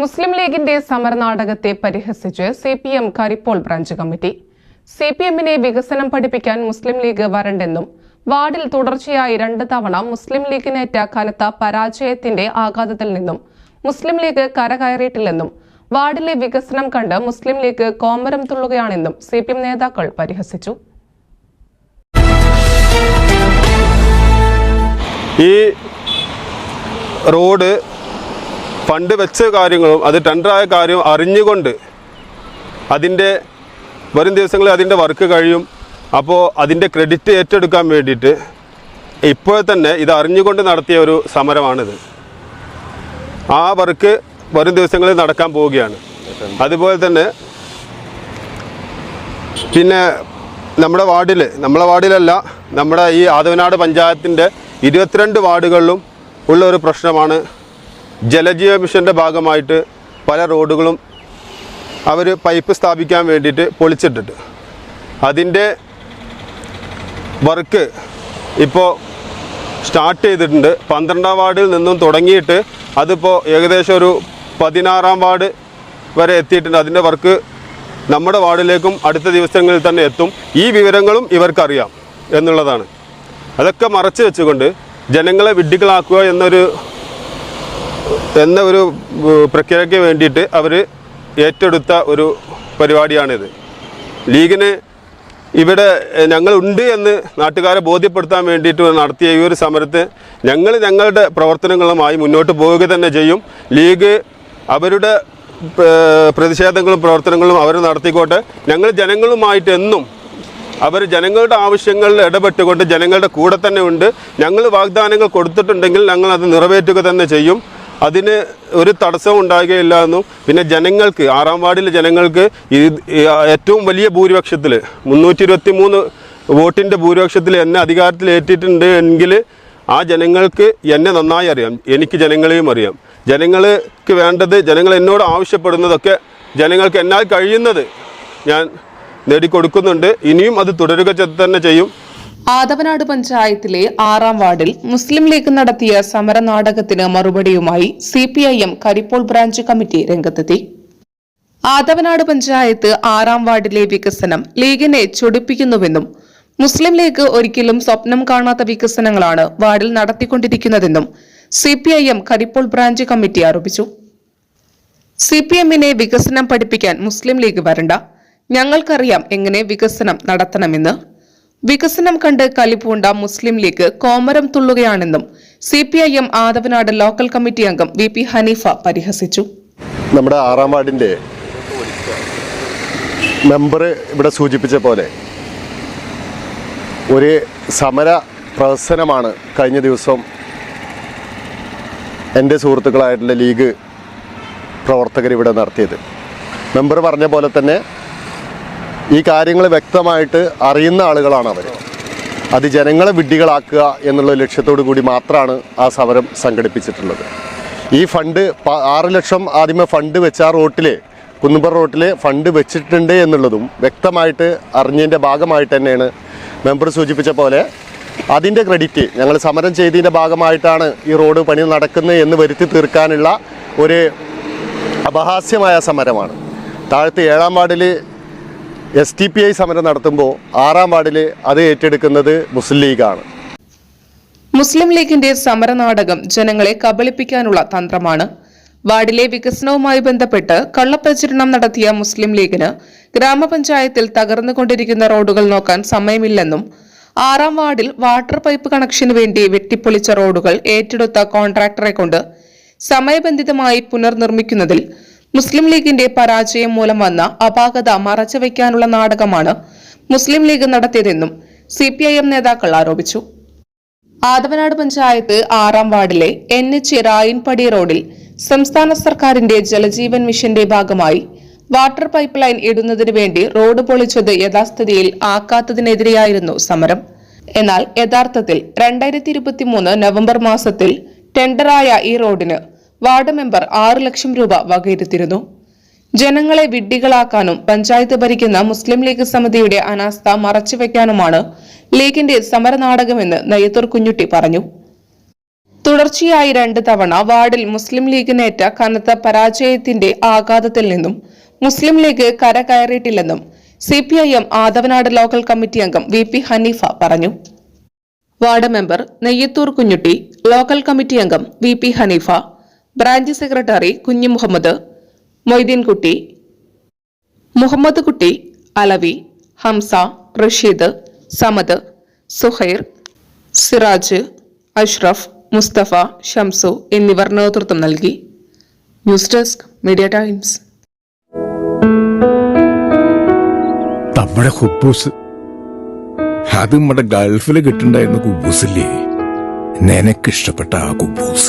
മുസ്ലിം ലീഗിന്റെ സമരനാടകത്തെ പരിഹസിച്ച് C P M Karippol branch committee. C P എമ്മിനെ വികസനം പഠിപ്പിക്കാൻ മുസ്ലിം ലീഗ് വരണ്ടെന്നും വാർഡിൽ തുടർച്ചയായി രണ്ട് തവണ മുസ്ലിം ലീഗിനേറ്റ കനത്ത പരാജയത്തിന്റെ ആഘാതത്തിൽ നിന്നും മുസ്ലിം ലീഗ് കരകയറിയിട്ടില്ലെന്നും വാർഡിലെ വികസനം കണ്ട് മുസ്ലിം ലീഗ് കോമരം തുള്ളുകയാണെന്നും സി നേതാക്കൾ പരിഹസിച്ചു. ഈ റോഡ് ഫണ്ട് വെച്ച കാര്യങ്ങളും അത് ടെൻഡറായ കാര്യവും അറിഞ്ഞുകൊണ്ട് അതിന്റെ വരും ദിവസങ്ങളിൽ അതിന്റെ വർക്ക് കഴിയും. അപ്പോൾ അതിന്റെ ക്രെഡിറ്റ് ഏറ്റെടുക്കാൻ വേണ്ടിയിട്ട് ഇപ്പോൾ തന്നെ ഇത് അറിഞ്ഞുകൊണ്ട് നടത്തിയ ഒരു സമരമാണിത്. ആ വർക്ക് വരും ദിവസങ്ങളിൽ നടക്കാൻ പോവുകയാണ്. അതുപോലെ തന്നെ പിന്നെ നമ്മുടെ വാർഡിൽ നമ്മളെ വാർഡിലല്ല നമ്മുടെ ഈ ആദവനാട് പഞ്ചായത്തിന്റെ ഇരുപത്തിരണ്ട് വാർഡുകളിലും ഉള്ള ഒരു പ്രശ്നമാണ് ജലജീവ മിഷന്റെ ഭാഗമായിട്ട് പല റോഡുകളും അവർ പൈപ്പ് സ്ഥാപിക്കാൻ വേണ്ടിയിട്ട് പൊളിച്ചിട്ടിട്ട്. അതിന്റെ വർക്ക് ഇപ്പോൾ സ്റ്റാർട്ട് ചെയ്തിട്ടുണ്ട്. പന്ത്രണ്ടാം വാർഡിൽ നിന്നും തുടങ്ങിയിട്ട് അതിപ്പോൾ ഏകദേശം ഒരു പതിനാറാം വാർഡ് വരെ എത്തിയിട്ടുണ്ട്. അതിന്റെ വർക്ക് നമ്മുടെ വാർഡിലേക്കും അടുത്ത ദിവസങ്ങളിൽ തന്നെ എത്തും. ഈ വിവരങ്ങളും ഇവർക്കറിയാം എന്നുള്ളതാണ്. അതൊക്കെ മറച്ചു വെച്ചുകൊണ്ട് ജനങ്ങളെ വിഡ്ഢികളാക്കുക എന്നൊരു എന്ന ഒരു പ്രക്രിയയ്ക്ക് വേണ്ടിയിട്ട് അവർ ഏറ്റെടുത്ത ഒരു പരിപാടിയാണിത്. ലീഗിന് ഇവിടെ ഞങ്ങളുണ്ട് എന്ന് നാട്ടുകാരെ ബോധ്യപ്പെടുത്താൻ വേണ്ടിയിട്ട് നടത്തിയ ഈ ഒരു സമരത്തെ ഞങ്ങൾ ഞങ്ങളുടെ പ്രവർത്തനങ്ങളുമായി മുന്നോട്ട് പോവുക തന്നെ ചെയ്യും. ലീഗ് അവരുടെ പ്രതിഷേധങ്ങളും പ്രവർത്തനങ്ങളും അവർ നടത്തിക്കോട്ടെ. ഞങ്ങൾ ജനങ്ങളുമായിട്ട് എന്നും അവർ ജനങ്ങളുടെ ആവശ്യങ്ങളിൽ ഇടപെട്ടുകൊണ്ട് ജനങ്ങളുടെ കൂടെ തന്നെ ഉണ്ട്. ഞങ്ങൾ വാഗ്ദാനങ്ങൾ കൊടുത്തിട്ടുണ്ടെങ്കിൽ ഞങ്ങൾ അത് നിറവേറ്റുക തന്നെ ചെയ്യും. അതിന് ഒരു തടസ്സവും ഉണ്ടാകുകയില്ല എന്നും പിന്നെ ജനങ്ങൾക്ക് ആറാം വാർഡിലെ ജനങ്ങൾക്ക് ഏറ്റവും വലിയ ഭൂരിപക്ഷത്തിൽ മുന്നൂറ്റി ഇരുപത്തി മൂന്ന് വോട്ടിന്റെ ഭൂരിപക്ഷത്തിൽ എന്നെ അധികാരത്തിൽ ഏറ്റിട്ടുണ്ട് എങ്കിൽ ആ ജനങ്ങൾക്ക് എന്നെ നന്നായി അറിയാം. എനിക്ക് ജനങ്ങളെയും അറിയാം. ജനങ്ങൾക്ക് വേണ്ടത് ജനങ്ങൾ എന്നോട് ആവശ്യപ്പെടുന്നതൊക്കെ ജനങ്ങൾക്ക് എന്നാൽ കഴിയുന്നത് ഞാൻ നേടിക്കൊടുക്കുന്നുണ്ട്. ഇനിയും അത് തുടരുക തന്നെ ചെയ്യും. ആദവനാട് പഞ്ചായത്തിലെ ആറാം വാർഡിൽ മുസ്ലിം ലീഗ് നടത്തിയ സമര നാടകത്തിന് മറുപടിയുമായി C P I M Karippol branch committee രംഗത്തെത്തി. ആദവനാട് പഞ്ചായത്ത് ആറാം വാർഡിലെ വികസനം ലീഗിനെ ചൊടിപ്പിക്കുന്നുവെന്നും മുസ്ലിം ലീഗ് ഒരിക്കലും സ്വപ്നം കാണാത്ത വികസനങ്ങളാണ് വാർഡിൽ നടത്തിക്കൊണ്ടിരിക്കുന്നതെന്നും C P I M Karippol branch committee ആരോപിച്ചു. സി പി എമ്മിനെ വികസനം പഠിപ്പിക്കാൻ മുസ്ലിം ലീഗ് വരണ്ട. ഞങ്ങൾക്കറിയാം എങ്ങനെ വികസനം നടത്തണമെന്ന്. വികസനം കണ്ട് കലിപൂണ്ട മുസ്ലിം ലീഗ് കോമരം തുള്ളുകയാണെന്നും C P I M Athavanad local committee അംഗം വി പി ഹനീഫ പരിഹസിച്ചു. നമ്മുടെ ആറാം വാർഡിന്റെ മെമ്പർ ഇവിടെ സൂചിപ്പിച്ച പോലെ ഒരു സമര പ്രദർശനമാണ് കഴിഞ്ഞ ദിവസം എന്റെ സുഹൃത്തുക്കളായിട്ടുള്ള ലീഗ് പ്രവർത്തകർ ഇവിടെ നടത്തിയത്. മെമ്പർ പറഞ്ഞ പോലെ തന്നെ ഈ കാര്യങ്ങൾ വ്യക്തമായിട്ട് അറിയുന്ന ആളുകളാണ് അവർ അത് ജനങ്ങളെ വിഡ്ഢികളാക്കുക എന്നുള്ള ലക്ഷ്യത്തോടു കൂടി മാത്രമാണ് ആ സമരം സംഘടിപ്പിച്ചിട്ടുള്ളത്. ഈ ഫണ്ട് ആറ് ലക്ഷം ആദ്യമേ ഫണ്ട് വെച്ച ആ റോട്ടിൽ കുന്നുമ്പർ റോട്ടിൽ ഫണ്ട് വെച്ചിട്ടുണ്ട് എന്നുള്ളതും വ്യക്തമായിട്ട് അറിഞ്ഞതിന്റെ ഭാഗമായിട്ട് തന്നെയാണ് മെമ്പർ സൂചിപ്പിച്ച പോലെ അതിന്റെ ക്രെഡിറ്റ് ഞങ്ങൾ സമരം ചെയ്തതിന്റെ ഭാഗമായിട്ടാണ് ഈ റോഡ് പണി നടക്കുന്നത് എന്ന് വരുത്തി തീർക്കാനുള്ള ഒരു അപഹാസ്യമായ സമരമാണ്. താഴത്ത് ഏഴാം വാർഡിൽ എസ് ടി പി ഐ സമരം നടത്തുമ്പോൾ ആറാം വാർഡിൽ അത് ഏറ്റെടുക്കുന്നത് മുസ്ലിം ലീഗാണ്. മുസ്ലിം ലീഗിന്റെ സമരനാടകം ജനങ്ങളെ കബളിപ്പിക്കാനുള്ള തന്ത്രമാണ്. വാർഡിലെ വികസനവുമായി ബന്ധപ്പെട്ട് കള്ളപ്രചരണം നടത്തിയ മുസ്ലിം ലീഗിന് ഗ്രാമപഞ്ചായത്തിൽ തകർന്നുകൊണ്ടിരിക്കുന്ന റോഡുകൾ നോക്കാൻ സമയമില്ലെന്നും ആറാം വാർഡിൽ വാട്ടർ പൈപ്പ് കണക്ഷന് വേണ്ടി വെട്ടിപ്പൊളിച്ച റോഡുകൾ ഏറ്റെടുത്ത കോൺട്രാക്ടറെ കൊണ്ട് സമയബന്ധിതമായി പുനർനിർമ്മിക്കുന്നതിൽ മുസ്ലിം ലീഗിന്റെ പരാജയം മൂലം വന്ന അപാകത മറച്ചുവെക്കാനുള്ള നാടകമാണ് മുസ്ലിം ലീഗ് നടത്തിയതെന്നും സി പി ഐ എം നേതാക്കൾ ആരോപിച്ചു. ആദവനാട് പഞ്ചായത്ത് ആറാം വാർഡിലെ എൻ. എച്ച്. റായിൻപടി റോഡിൽ സംസ്ഥാന സർക്കാരിന്റെ ജലജീവൻ മിഷന്റെ ഭാഗമായി വാട്ടർ പൈപ്പ് ലൈൻ ഇടുന്നതിനു വേണ്ടി റോഡ് പൊളിച്ചത് യഥാസ്ഥിതിയിൽ ആക്കാത്തതിനെതിരെയായിരുന്നു സമരം. എന്നാൽ യഥാർത്ഥത്തിൽ രണ്ടായിരത്തി ഇരുപത്തിമൂന്ന് നവംബർ മാസത്തിൽ ടെൻഡറായ ഈ റോഡിന് വാർഡ് മെമ്പർ ആറ് ലക്ഷം രൂപ വകയിരുത്തിയിരുന്നു. ജനങ്ങളെ വിഡ്ഢികളാക്കാനും പഞ്ചായത്ത് ഭരിക്കുന്ന മുസ്ലിം ലീഗ് സമിതിയുടെ അനാസ്ഥ മറച്ചുവെക്കാനുമാണ് ലീഗിന്റെ സമരനാടകമെന്ന് നയ്യത്തൂർ കുഞ്ഞുട്ടി പറഞ്ഞു. തുടർച്ചയായി രണ്ട് തവണ വാർഡിൽ മുസ്ലിം ലീഗിനേറ്റ കനത്ത പരാജയത്തിന്റെ ആഘാതത്തിൽ നിന്നും മുസ്ലിം league കരകയറിയിട്ടില്ലെന്നും C P I M Athavanad local committee അംഗം വി പി ഹനീഫ പറഞ്ഞു. Ward member Neyyathur Kunjutty local committee അംഗം V P Haneefa branch secretary Kunju Muhammad Moideenkutty Muhammad കുട്ടി അലവി ഹംസ റഷീദ് സമദ് സുഹൈർ സിറാജ് അഷ്റഫ് മുസ്തഫ ഷംസു എന്നിവർ നേതൃത്വം നൽകി. News Desk Media Times. നമ്മുടെ ഹുബൂസ്. അത് നമ്മുടെ ഗൾഫിൽ കിട്ടുണ്ടായിരുന്ന കുബൂസില്ലേ? നിനക്കിഷ്ടപ്പെട്ട ആ കുബൂസ്.